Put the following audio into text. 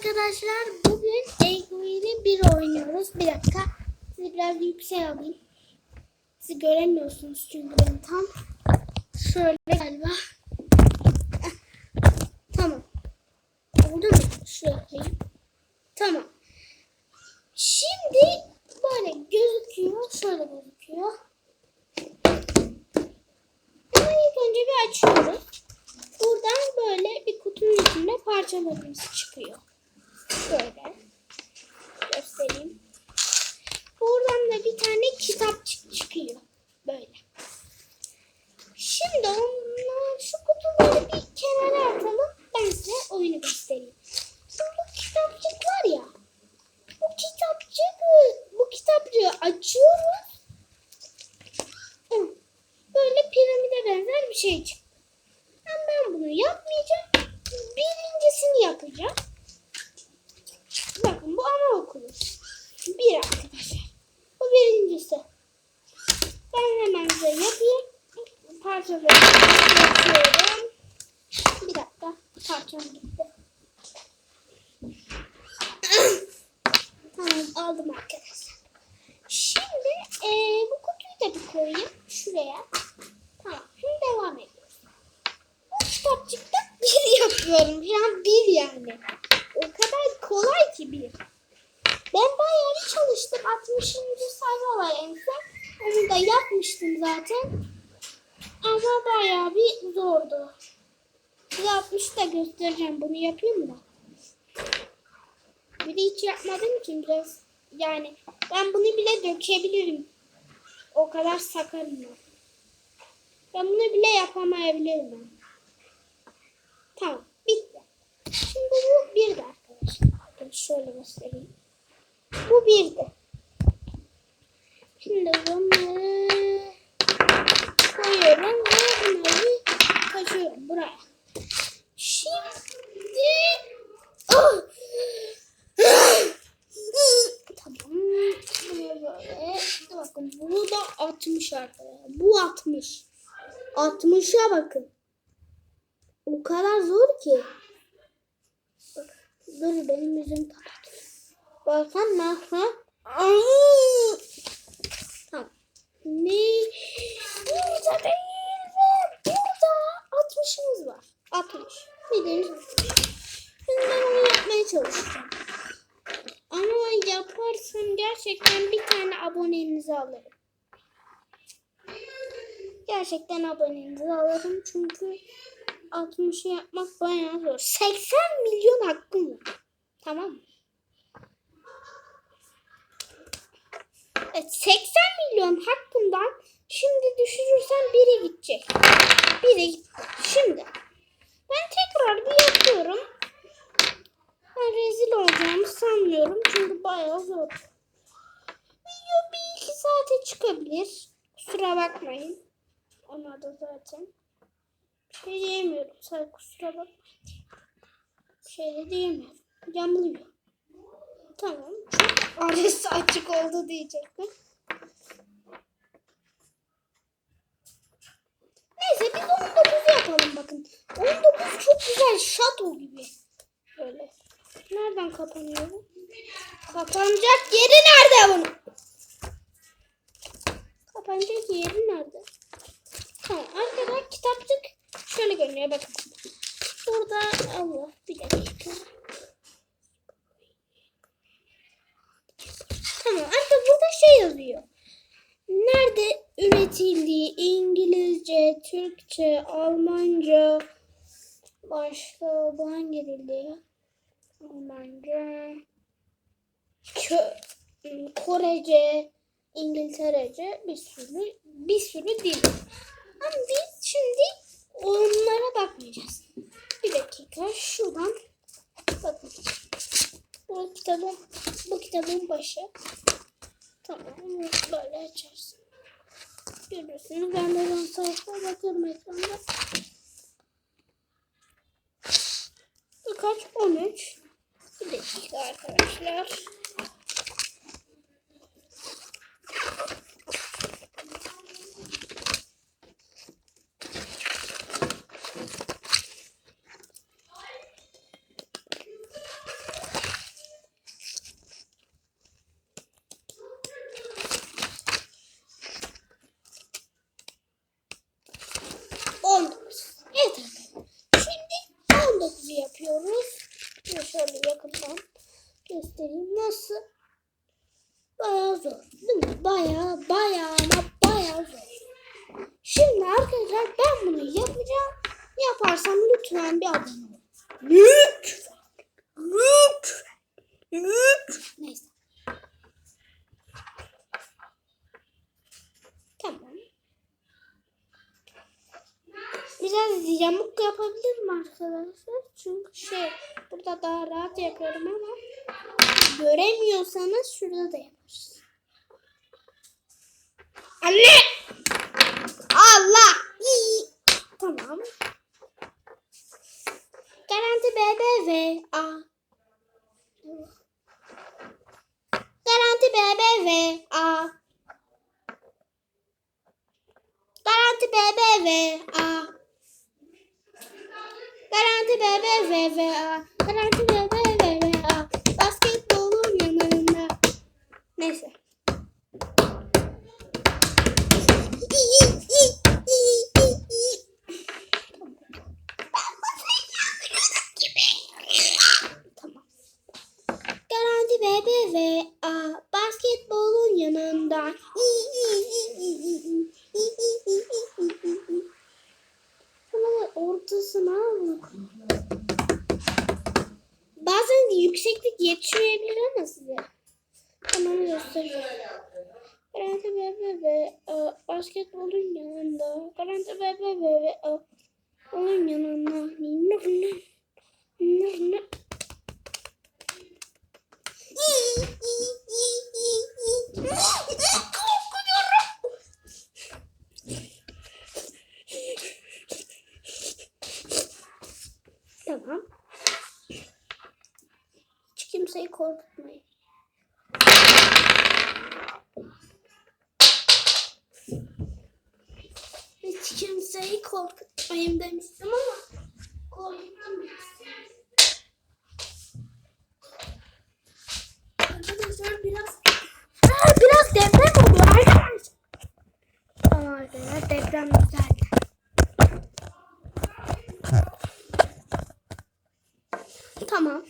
arkadaşlar. Bugün Eggway'li bir oynuyoruz. Bir dakika. Sizi biraz yüksek alayım. Siz göremiyorsunuz çünkü ben tam şöyle galiba. Tamam. Oldu mu? Şuraya koyayım. Tamam. Şimdi böyle gözüküyor. Şöyle gözüküyor. Ama ilk önce bir açıyoruz. Buradan böyle bir kutunun içinde parçalarımız çıkıyor. Şöyle göstereyim. Buradan da bir tane kitap çık- çıkıyor. Böyle. Şimdi onlar şu kutuları bir kenara atalım. Ben size oyunu göstereyim. Şimdi bu kitapçık var ya. Bu kitapçık bu kitapçığı açıyoruz. Hı. Böyle piramide benzer bir şey çıktı. Ama ben bunu yapmayacağım. Yapacağım. Bakın bu anaokulu. Bir arkadaşlar. Bu birincisi. Ben hemen size yapayım. Parçaları yapıyorum. Bir dakika. Parçam gitti. tamam aldım arkadaşlar. Şimdi eee, bu kutuyu da bir koyayım. Şuraya. Tamam. Şimdi devam ediyoruz. Bu kitapçıkta bir yapıyorum. Şu an bir yani. O kadar kolay ki bir. Ben bayağı bir çalıştım. 60. sayfa var en son. Onu da yapmıştım zaten. Ama bayağı bir zordu. Size 60'ı da göstereceğim. Bunu yapayım da. Bir de hiç yapmadığım için biraz yani ben bunu bile dökebilirim. O kadar sakarım ben. Ben bunu bile yapamayabilirim. Tamam. Bitti. Şimdi bu bir de arkadaşlar. Bakın şöyle göstereyim. Bu bir de. Şimdi bunları koyuyorum ve bunları taşıyorum buraya. Şimdi Ah! tamam. Böyle. Bakın bu da 60 arkadaşlar. Bu 60. 60'a bakın. O kadar zor ki. Bak, dur benim yüzüm kapat. Bakın nasıl? Tamam. Ne? Burada değil ve burada 60'ımız var. 60. Bildiğiniz 60. Şimdi ben onu yapmaya çalışacağım. Ama yaparsam gerçekten bir tane abonenizi alırım. Gerçekten abonenizi alırım çünkü 60'ı yapmak bayağı zor. 80 milyon hakkım var. Tamam mı? Evet 80 milyon hakkımdan şimdi düşürürsem biri gidecek. Biri gitti. Şimdi ben tekrar bir yapıyorum. Ben rezil olacağımı sanmıyorum çünkü bayağı zor. Video bir iki saate çıkabilir. Kusura bakmayın. Ona da zaten bir şey diyemiyorum. Sadece kusura bakmayın. Bir şey de diyemiyorum. Yamuluyor. Tamam. Adresi açık oldu diyecektim. Neyse biz 19 yapalım bakın. 19 çok güzel şato gibi. Böyle. Nereden kapanıyor bu? Kapanacak yeri nerede bunun? Kapanacak yeri nerede? Tamam arkadaşlar kitapçık şöyle görünüyor bakın. Burada Allah bir dakika. Tamam arkadaşlar burada şey yazıyor. Nerede üretildiği İngilizce, Türkçe, Almanca, başka bu hangi dilde? Almanca, Kö Korece, İngilterece bir sürü bir sürü dil. Ama biz şimdi onlara bakmayacağız. Bir dakika şuradan bakın. Bu kitabın bu kitabın başı. Tamam böyle açarsın. Görüyorsunuz ben de ön sayfa bakıyorum ekranda. Bu kaç? 13. Bir dakika arkadaşlar. Şöyle yakından göstereyim. Nasıl? Bayağı zor. Değil mi? Bayağı bayağı ama bayağı zor. Şimdi arkadaşlar ben bunu yapacağım. Yaparsam lütfen bir abone olun. Lütfen. Lütfen. Lütfen. Neyse. Tamam. Biraz yamuk yapabilirim arkadaşlar. Çünkü şey burada daha rahat yapıyorum ama göremiyorsanız şurada da yaparız. Anne! Allah! İyi. Tamam. Garanti BBV A. Garanti BBV A. Garanti BBV Garanti BBV A. Garanti BBV A. Basketbolun yanında. Neyse. Yükseklik yetişmeyebilir ama size. Ben onu göstereceğim. Garanti BBV A. Basketbolun yanında. Garanti BBV A. Onun yanında. Nır nır. Nır nır. Tamam. Kimseyi korkutmayın. Hiç kimseyi korkutmayın demiştim ama korkuttum biraz. Arkadaşlar biraz Aa, biraz deprem oldu arkadaşlar. Arkadaşlar deprem güzeldi. Tamam.